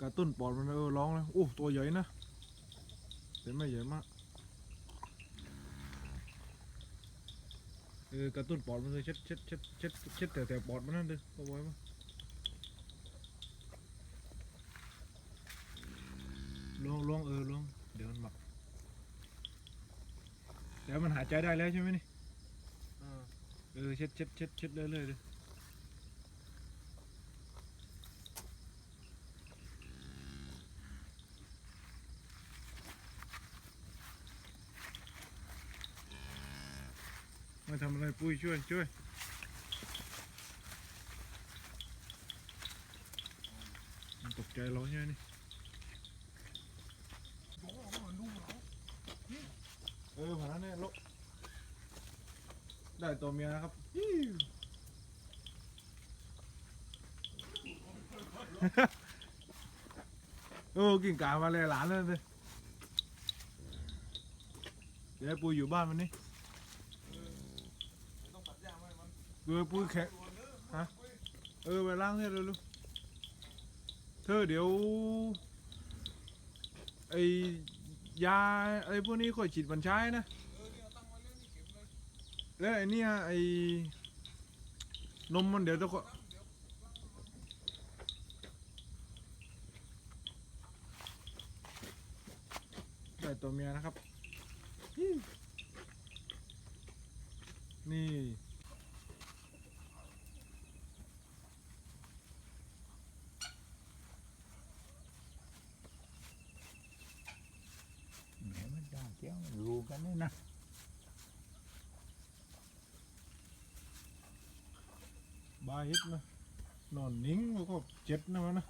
กระตุ้นปอดมันเออร้องเลยโอ้ตัวใหญ่นะแต่ไม่ใหญ่มากเออกระตุ้นปอดมันเลยเช็ดเช็ดเช็ดเช็ดเช็ดแต่แต่ปอดมันนั่นเลยเอาไว้มั้งลองลองเออลองเดี๋ยวมันหมักเดี๋ยวมันหายใจได้แล้วใช่ไหมนี่อ่าเออเช็ดเช็ดเช็ดเช็ดเรื่อยๆเลย มาทำอะไรปุ้ยช่วยช่วยมันตกใจเราใช่ไหมนี่เออผ่านแล้วเนี่ยลกได้ตัวเมียนะครับโอ้กิ่งกามาเลยหลานเลยเลยเดี๋ยวให้ปุยอยู่บ้านวันนี้ ต้องตัดหญ้าให้มัน เออปุยแข็งฮะเออไปล้างเนี่ยเร็วลูกเธอเดี๋ยวไอยาไอพวกนี้ค่อยฉีดบัญชายนะแล้วไอเนี่ยไอนมมันเดี๋ยวจะก็ได้ตัวเมียนะครับ นี่ แหมมันด่าเจ้ารู้กันนี่นะ บาฮิตนะ นอนนิ่งแล้วก็เจ็บนะมันนะ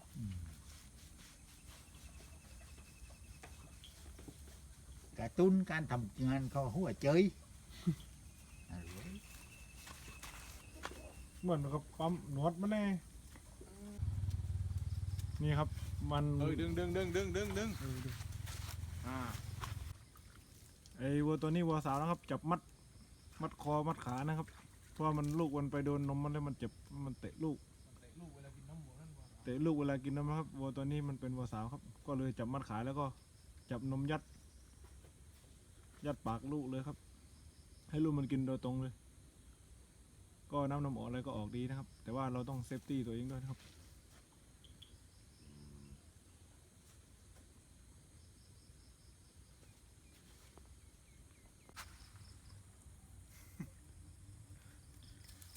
กระตุ้นการทำงานเขาหัวเจยเอาไว้เหมือนกับปั๊มหนวดมันแน่นี่ครับ มันเออดึงดึงดึงดึงดึงดึงเออดูอ่าไอ้วัวตัวนี้วัวสาวนะครับ จับมัด มัดคอมัดขานะครับ เพราะมันลูกมันไปโดนนมมันแล้วมันเจ็บมันเตะลูก เตะลูกเวลากินน้ำหมูนั่นวะเตะลูกเวลากินนมครับวัวตัวนี้มันเป็นวัวสาวครับ ก็เลยจับมัดขาแล้วก็จับนมยัด ยัดปากลูกเลยครับ ให้ลูกมันกินโดยตรงเลย ก็น้ำนมออกอะไรก็ออกดีนะครับ แต่ว่าเราต้องเซฟตี้ตัวเองด้วยนะครับ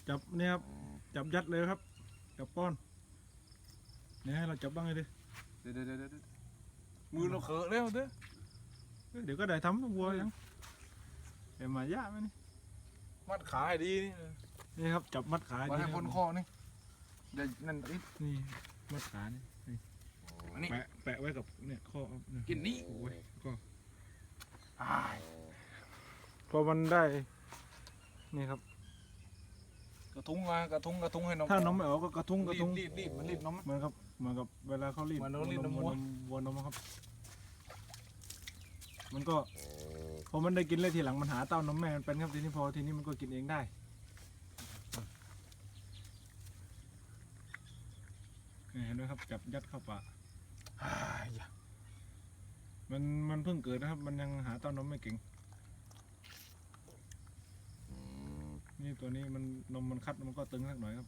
จับเนี่ยครับ จับยัดเลยครับ จับป้อนเนี่ยให้เราจับบ้างเลยดิเดี๋ยวเดี๋ยวเดี๋ยวเดี๋ยวมือเราเขอะแล้วเด้อเอ้ยเดี๋ยวก็ได้ทำวัวยังเดี๋ยวมายากไหมนี่มัดขาให้ดีนี่นี่ครับจับมัดขาไว้ให้ดีบนคอนี่เดี๋ยวนั่นอีกนี่มัดขานี่นี่อันนี้แปะแปะไว้กับเนี่ยข้อเยกินนี่โอ้ยก็อ้ายพอมันได้ นี่ครับ กระทุ้งมากระทุ้งกระทุ้งให้นมถ้านมไม่ออกก็กระทุ้งกระทุ้งรีบรีบมันรีบนม เหมือนกับเหมือนกับเวลาเขารีดเหมือนเรารีดนมวัวัววัวนมครับ มันก็พอมันได้กินเลยทีหลังมันหาเต้านมแม่มันเป็นครับทีนี้พอทีนี้มันก็กินเองได้นี่เห็นไหมครับจับยัดเข้าปากอ้ายอย่ามันมันเพิ่งเกิดนะครับ มันยังหาเต้านมไม่เก่ง นี่ตัวนี้มันนมมันคัดมันก็ตึงสักหน่อยครับ